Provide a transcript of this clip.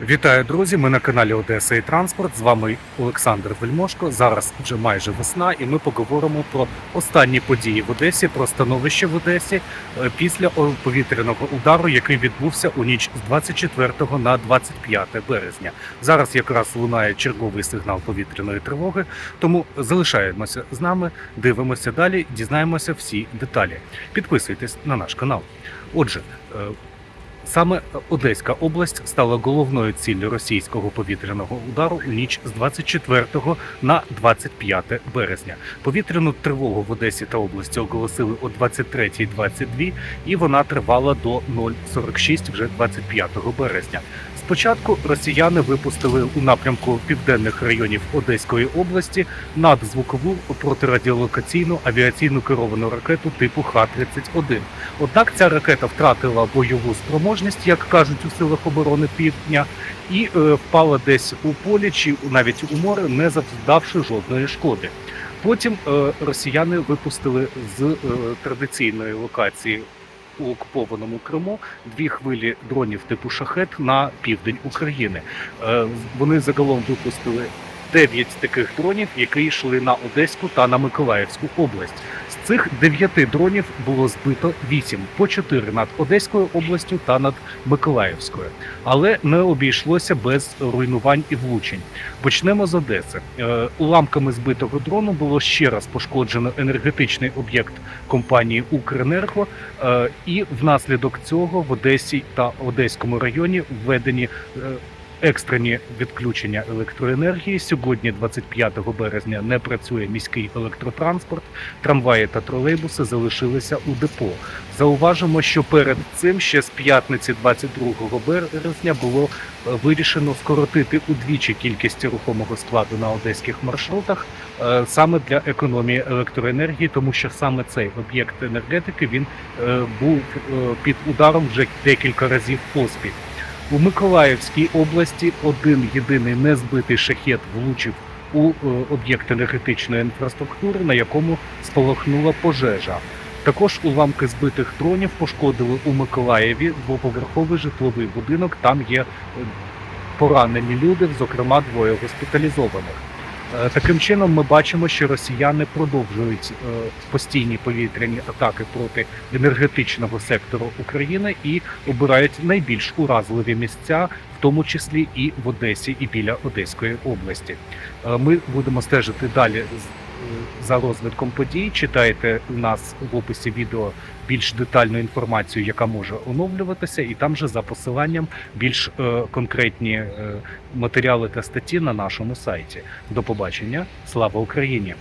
Вітаю, друзі! Ми на каналі Одеса і Транспорт. З вами Олександр Вельмошко. Зараз вже майже весна, і ми поговоримо про останні події в Одесі, про становище в Одесі е, після повітряного удару, який відбувся у ніч з 24 на 25 березня. Зараз якраз лунає черговий сигнал повітряної тривоги. Тому залишаємося з нами, дивимося далі, дізнаємося всі деталі. Підписуйтесь на наш канал. Отже. Саме Одеська область стала головною ціллю російського повітряного удару у ніч з 24 на 25 березня. Повітряну тривогу в Одесі та області оголосили о 23.22 і вона тривала до 0.46 вже 25 березня. Спочатку росіяни випустили у напрямку південних районів Одеської області надзвукову протирадіолокаційну авіаційну керовану ракету типу Х-31. Однак ця ракета втратила бойову спроможність, як кажуть у силах оборони півдня, і е, впала десь у полі чи навіть у море, не завдавши жодної шкоди. Потім е, росіяни випустили з е, традиційної локації у окупованому Криму дві хвилі дронів типу шахет на південь України. Е, вони загалом випустили дев'ять таких дронів, які йшли на Одеську та на Миколаївську область. Цих дев'яти дронів було збито вісім, по чотири над Одеською областю та над Миколаївською. Але не обійшлося без руйнувань і влучень. Почнемо з Одеси. Е, Уламками збитого дрону було ще раз пошкоджено енергетичний об'єкт компанії Укренерго, е, і внаслідок цього в Одесі та Одеському районі введені е, екстрені відключення електроенергії. Сьогодні, 25 березня, не працює міський електротранспорт. Трамваї та тролейбуси залишилися у депо. Зауважимо, що перед цим ще з п'ятниці, 22 березня, було е, вирішено скоротити удвічі кількість рухомого складу на одеських маршрутах е, саме для економії електроенергії, тому що саме цей об'єкт енергетики він е, був під ударом вже декілька разів поспіль. У Миколаївській області один єдиний незбитий шахет влучив у е, об'єкт енергетичної інфраструктури, на якому спалахнула пожежа. Також уламки збитих дронів пошкодили у Миколаєві двоповерховий житловий будинок. Там є е, поранені люди, зокрема двоє госпіталізованих. Е, Таким чином, ми бачимо, що росіяни продовжують е, постійні повітряні атаки проти енергетичного сектору України і обирають найбільш уразливі місця, в тому числі і в Одесі, і біля Одеської області. Е, Ми будемо стежити далі за розвитком подій. Читайте у нас в описі відео більш детальну інформацію, яка може оновлюватися, і там же за посиланням більш е, конкретні е, матеріали та статті на нашому сайті. До побачення. Слава Україні!